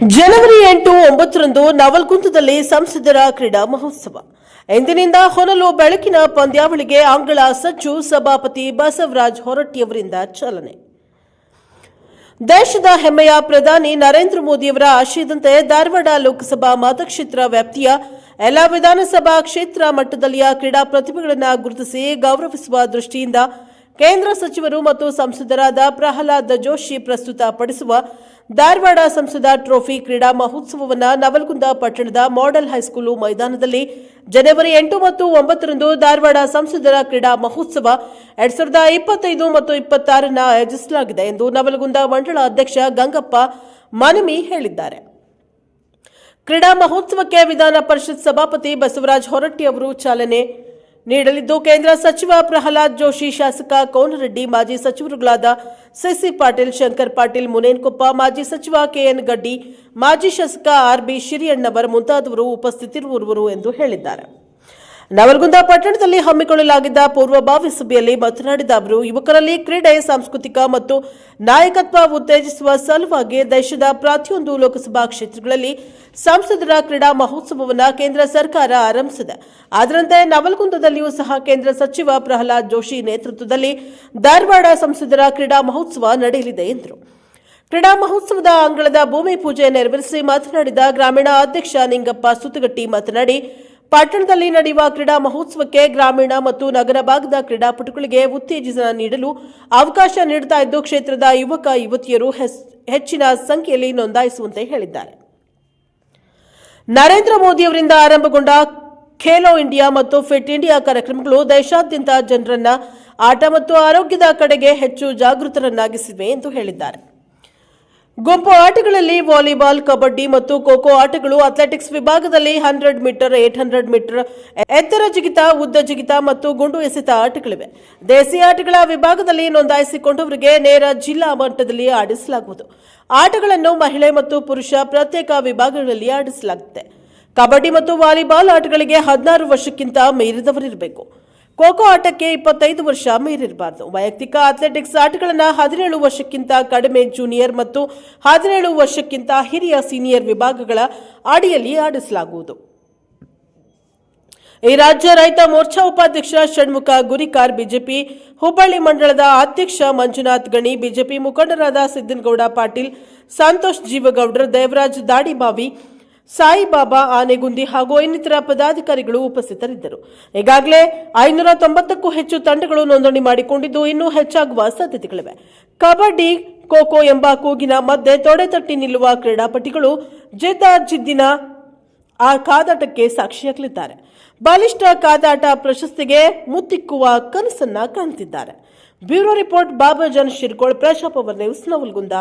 ಜನವರಿ ಎಂಟು ಒಂಬತ್ತರಂದು ನವಲ್ಗುಂದದಲ್ಲಿ ಸಂಸದರ ಕ್ರೀಡಾ ಮಹೋತ್ಸವ. ಇಂದಿನಿಂದ ಹೊನಲು ಬೆಳಕಿನ ಪಂದ್ಯಾವಳಿಗೆ ಆಂಗ್ಲ ಸಜ್ಜು ಸಭಾಪತಿ ಬಸವರಾಜ್ ಹೊರಟ್ಟಿಯವರಿಂದ ಚಾಲನೆ. ದೇಶದ ಹೆಮ್ಮೆಯ ಪ್ರಧಾನಿ ನರೇಂದ್ರ ಮೋದಿಯವರ ಆಶಯದಂತೆ ಧಾರವಾಡ ಲೋಕಸಭಾ ಮತಕ್ಷೇತ್ರ ವ್ಯಾಪ್ತಿಯ ಎಲ್ಲ ವಿಧಾನಸಭಾ ಕ್ಷೇತ್ರ ಮಟ್ಟದಲ್ಲಿಯ ಕ್ರೀಡಾ ಪ್ರತಿಭೆಗಳನ್ನು ಗುರುತಿಸಿ ಗೌರವಿಸುವ ದೃಷ್ಟಿಯಿಂದ ಕೇಂದ್ರ ಸಚಿವರು ಮತ್ತು ಸಂಸದರಾದ ಪ್ರಹ್ಲಾದ್ ಜೋಶಿ ಪ್ರಸ್ತುತಪಡಿಸುವ ಧಾರವಾಡ ಸಂಸದ ಟ್ರೋಫಿ ಕ್ರೀಡಾ ಮಹೋತ್ಸವವನ್ನು ನವಲಗುಂದ ಪಟ್ಟಣದ ಮಾಡೆಲ್ ಹೈಸ್ಕೂಲು ಮೈದಾನದಲ್ಲಿ ಜನವರಿ ಎಂಟು ಮತ್ತು ಒಂಬತ್ತರಂದು ಧಾರವಾಡ ಸಂಸದರ ಕ್ರೀಡಾ ಮಹೋತ್ಸವ ಎರಡ್ ಸಾವಿರದ ಇಪ್ಪತ್ತೈದು ಮತ್ತು ಇಪ್ಪತ್ತಾರನ್ನ ಆಯೋಜಿಸಲಾಗಿದೆ ಎಂದು ನವಲಗುಂದ ಮಂಡಳ ಅಧ್ಯಕ್ಷ ಗಂಗಪ್ಪ ಮನಮಿ ಹೇಳಿದ್ದಾರೆ. ಕ್ರೀಡಾ ಮಹೋತ್ಸವಕ್ಕೆ ವಿಧಾನ ಪರಿಷತ್ ಸಭಾಪತಿ ಬಸವರಾಜ ಹೊರಟ್ಟಿ ಅವರು ಚಾಲನೆ ನೀಡಲಿದ್ದು ಕೇಂದ್ರ ಸಚಿವ ಪ್ರಹ್ಲಾದ್ ಜೋಶಿ, ಶಾಸಕ ಕೋನರೆಡ್ಡಿ, ಮಾಜಿ ಸಚಿವರುಗಳಾದ ಸಿಸಿ ಪಾಟೀಲ್, ಶಂಕರ್ ಪಾಟೀಲ್, ಮುನೇನ್ಕೊಪ್ಪ, ಮಾಜಿ ಸಚಿವ ಕೆಎನ್ ಗಡ್ಡಿ, ಮಾಜಿ ಶಾಸಕ ಆರ್ಬಿ ಶಿರಿಯಣ್ಣವರ್ ಮುಂತಾದವರು ಉಪಸ್ಥಿತಿರುವರು ಎಂದು ಹೇಳಿದ್ದಾರೆ. ನವಲಗುಂದ ಪಟ್ಟಣದಲ್ಲಿ ಹಮ್ಮಿಕೊಳ್ಳಲಾಗಿದ್ದ ಪೂರ್ವಭಾವಿ ಸಭೆಯಲ್ಲಿ ಮಾತನಾಡಿದ ಅವರು, ಯುವಕರಲ್ಲಿ ಕ್ರೀಡೆ, ಸಾಂಸ್ಕೃತಿಕ ಮತ್ತು ನಾಯಕತ್ವ ಉತ್ತೇಜಿಸುವ ಸಲುವಾಗಿ ದೇಶದ ಪ್ರತಿಯೊಂದು ಲೋಕಸಭಾ ಕ್ಷೇತ್ರಗಳಲ್ಲಿ ಸಂಸದರ ಕ್ರೀಡಾ ಮಹೋತ್ಸವವನ್ನು ಕೇಂದ್ರ ಸರ್ಕಾರ ಆರಂಭಿಸಿದೆ. ಅದರಂತೆ ನವಲ್ಗುಂದದಲ್ಲಿಯೂ ಸಹ ಕೇಂದ್ರ ಸಚಿವ ಪ್ರಹ್ಲಾದ್ ಜೋಶಿ ನೇತೃತ್ವದಲ್ಲಿ ಧಾರವಾಡ ಸಂಸದರ ಕ್ರೀಡಾ ಮಹೋತ್ಸವ ನಡೆಯಲಿದೆ ಎಂದರು. ಕ್ರೀಡಾ ಮಹೋತ್ಸವದ ಅಂಗಳದ ಭೂಮಿ ಪೂಜೆ ನೆರವೇರಿಸಿ ಮಾತನಾಡಿದ ಗ್ರಾಮೀಣ ಅಧ್ಯಕ್ಷ ನಿಂಗಪ್ಪ ಸುತ್ತಗಟ್ಟಿ ಮಾತನಾಡಿ ಪಟ್ಟಣದಲ್ಲಿ ನಡೆಯುವ ಕ್ರೀಡಾ ಮಹೋತ್ಸವಕ್ಕೆ ಗ್ರಾಮೀಣ ಮತ್ತು ನಗರ ಭಾಗದ ಕ್ರೀಡಾಪಟುಗಳಿಗೆ ಉತ್ತೇಜನ ನೀಡಲು ಅವಕಾಶ ನೀಡುತ್ತಾ ಇದ್ದು, ಕ್ಷೇತ್ರದ ಯುವಕ, ಯುವತಿಯರು ಹೆಚ್ಚಿನ ಸಂಖ್ಯೆಯಲ್ಲಿ ನೋಂದಾಯಿಸುವಂತೆ ಹೇಳಿದ್ದಾರೆ. ನರೇಂದ್ರ ಮೋದಿಯವರಿಂದ ಆರಂಭಗೊಂಡ ಖೇಲೋ ಇಂಡಿಯಾ ಮತ್ತು ಫಿಟ್ ಇಂಡಿಯಾ ಕಾರ್ಯಕ್ರಮಗಳು ದೇಶಾದ್ಯಂತ ಜನರನ್ನ ಆಟ ಮತ್ತು ಆರೋಗ್ಯದ ಕಡೆಗೆ ಹೆಚ್ಚು ಜಾಗೃತರನ್ನಾಗಿಸಿವೆ ಎಂದು ಹೇಳಿದ್ದಾರೆ. ಗುಂಪು ಆಟಗಳಲ್ಲಿ ವಾಲಿಬಾಲ್, ಕಬಡ್ಡಿ ಮತ್ತು ಖೋಖೋ ಆಟಗಳು ಅಥ್ಲೆಟಿಕ್ಸ್ ವಿಭಾಗದಲ್ಲಿ hundred metre eight hundred metre ಎತ್ತರ ಜಿಗಿತ, ಉದ್ದ ಜಿಗಿತ ಮತ್ತು ಗುಂಡು ಎಸೆತ ಆಟಗಳಿವೆ. ದೇಸಿ ಆಟಗಳ ವಿಭಾಗದಲ್ಲಿ ನೋಂದಾಯಿಸಿಕೊಂಡವರಿಗೆ ನೇರ ಜಿಲ್ಲಾ ಮಟ್ಟದಲ್ಲಿ ಆಡಿಸಲಾಗುವುದು. ಆಟಗಳನ್ನು ಮಹಿಳೆ ಮತ್ತು ಪುರುಷ ಪ್ರತ್ಯೇಕ ವಿಭಾಗಗಳಲ್ಲಿ ಆಡಿಸಲಾಗುತ್ತೆ. ಕಬಡ್ಡಿ ಮತ್ತು ವಾಲಿಬಾಲ್ ಆಟಗಳಿಗೆ ಹದಿನಾರು ವರ್ಷಕ್ಕಿಂತ ಮೀರಿದವರಿರಬೇಕು. ಖೋಖೋ ಆಟಕ್ಕೆ ಇಪ್ಪತ್ತೈದು ವರ್ಷ ಮೀರಿರಬಾರದು. ವೈಯಕ್ತಿಕ ಅಥ್ಲೆಟಿಕ್ಸ್ ಆಟಗಳನ್ನು ಹದಿನೇಳು ವರ್ಷಕ್ಕಿಂತ ಕಡಿಮೆ ಜೂನಿಯರ್ ಮತ್ತು ಹದಿನೇಳು ವರ್ಷಕ್ಕಿಂತ ಹಿರಿಯ ಸೀನಿಯರ್ ವಿಭಾಗಗಳ ಅಡಿಯಲ್ಲಿ ಆಡಿಸಲಾಗುವುದು. ಈ ರಾಜ್ಯ ರೈತ ಮೋರ್ಚಾ ಉಪಾಧ್ಯಕ್ಷ ಷಣ್ಮುಖ ಗುರಿಕಾರ್ ಬಿಜೆಪಿ, ಹುಬ್ಬಳ್ಳಿ ಮಂಡಳದ ಅಧ್ಯಕ್ಷ ಮಂಜುನಾಥ್ ಗಣಿ, ಬಿಜೆಪಿ ಮುಖಂಡರಾದ ಸಿದ್ದನಗೌಡ ಪಾಟೀಲ್, ಸಂತೋಷ್ ಜೀವಗೌಡರ್, ದೇವರಾಜ್ ದಾಡಿಬಾವಿ ಸಾಯಿಬಾಬಾ ಆನೆಗುಂದಿ ಹಾಗೂ ಇನ್ನಿತರ ಪದಾಧಿಕಾರಿಗಳು ಉಪಸ್ಥಿತರಿದ್ದರು. ಈಗಾಗಲೇ ಐನೂರ ತೊಂಬತ್ತಕ್ಕೂ ಹೆಚ್ಚು ತಂಡಗಳು ನೋಂದಣಿ ಮಾಡಿಕೊಂಡಿದ್ದು ಇನ್ನೂ ಹೆಚ್ಚಾಗುವ ಸಾಧ್ಯತೆಗಳಿವೆ. ಕಬಡ್ಡಿ, ಖೋಖೋ ಎಂಬ ಕೂಗಿನ ಮಧ್ಯೆ ತೊಡೆ ತಟ್ಟಿ ನಿಲ್ಲುವ ಕ್ರೀಡಾಪಟುಗಳು ಜಿದ್ದಿನ ಆ ಕಾದಾಟಕ್ಕೆ ಸಾಕ್ಷಿಯಾಗಲಿದ್ದಾರೆ. ಬಲಿಷ್ಠ ಕಾದಾಟ ಪ್ರಶಸ್ತಿಗೆ ಮುತ್ತಿಕ್ಕುವ ಕನಸನ್ನ ಕಾಣ್ತಿದ್ದಾರೆ. ಬ್ಯೂರೋ ರಿಪೋರ್ಟ್ ಬಾಬಾಜನ್ ಶಿರ್ಕೋಳ್ ಪ್ರಶಾಪವರ್ ನ್ಯೂಸ್, ನವಲ್ಗುಂದ.